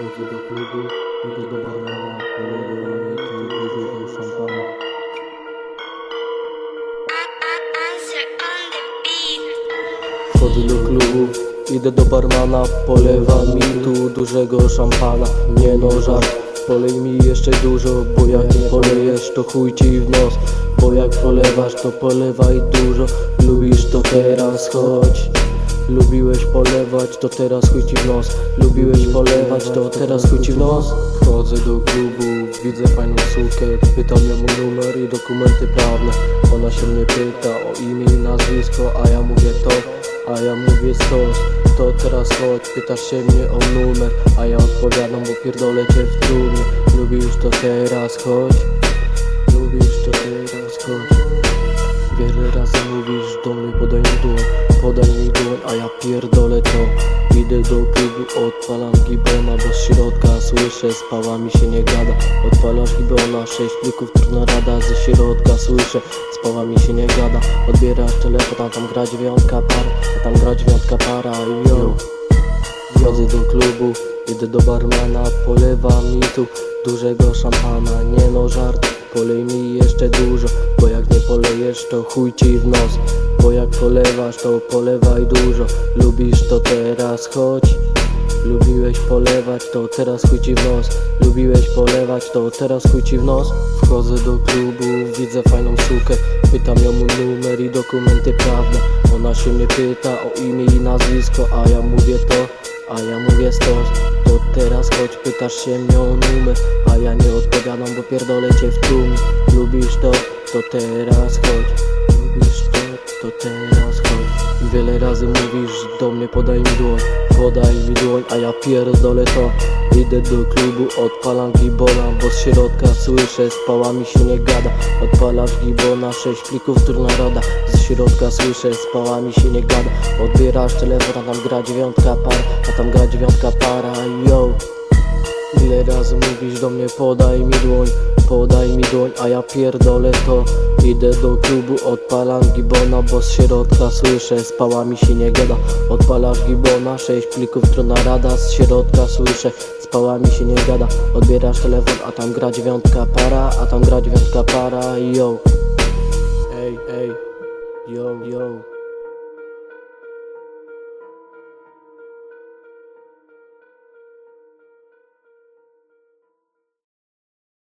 Chodzę do klubu, idę do barmana, poleję tu szampana. Wchodzę do klubu, idę do barmana Polewa mi tu dużego szampana. Nie no żart, polej mi jeszcze dużo Bo jak nie polejesz to chuj ci w nos. Bo jak polewasz to polewaj dużo Lubisz to teraz chodź Lubiłeś polewać, to teraz chuj ci w nos Lubiłeś polewać, to teraz chuj ci w nos Wchodzę do klubu, widzę fajną sukę. Pytam ją o numer i dokumenty prawne. Ona się mnie pyta o imię i nazwisko A ja mówię to, a ja mówię stos To teraz chodź, pytasz się mnie o numer A ja odpowiadam, bo pierdolę cię w trumnie. Lubisz to teraz chodź. Lubisz to teraz chodź. Wiele razy mówisz do mnie podaj dłoń, a ja pierdolę to. Idę do klubu, odpalam gibona Bo z środka. Słyszę, z pałami się nie gada. Odpalasz gibona, sześć plików, trudna rada. Ze środka słyszę, z pałami się nie gada. Odbierasz telefon, a tam gra dziewiątka para A tam gra dziewiątka para, yo. Wchodzę do klubu, idę do barmana. Polewa mi tu dużego szampana. Nie no żart, polej mi jeszcze dużo Bo jak nie polejesz to chuj ci w nos Bo jak polewasz to polewaj dużo. Lubisz to teraz chodź Lubiłeś polewać, to teraz chuj ci w nos. Lubiłeś polewać, to teraz chuj ci w nos. Wchodzę do klubu, widzę fajną sukę. Pytam ją o numer i dokumenty prawne. Ona się mnie pyta o imię i nazwisko A ja mówię to, a ja mówię stos To teraz chodź, pytasz się mnie o numer A ja nie odpowiadam, bo pierdolę cię w tłumie Lubisz to, to teraz chodź to, teraz chodź Wiele razy mówisz do mnie podaj mi dłoń Podaj mi dłoń, a ja pierdolę to. Idę do klubu, odpalam gibona Bo z środka słyszę, z pałami się nie gada. Odpalasz gibona, sześć plików trudna rada. Z środka słyszę, z pałami się nie gada. Odbierasz telefon, a tam gra dziewiątka par A tam gra dziewiątka para, yo Ile razy mówisz do mnie podaj mi dłoń Podaj mi dłoń, a ja pierdolę to. Idę do klubu, odpalam gibona Bo z środka słyszę, z pałami się nie gada. Odpalasz gibona, sześć plików trudna rada Z środka słyszę, z pałami się nie gada. Odbierasz telefon, a tam gra dziewiątka para A tam gra dziewiątka para, yo. Ej, ej, yo, yo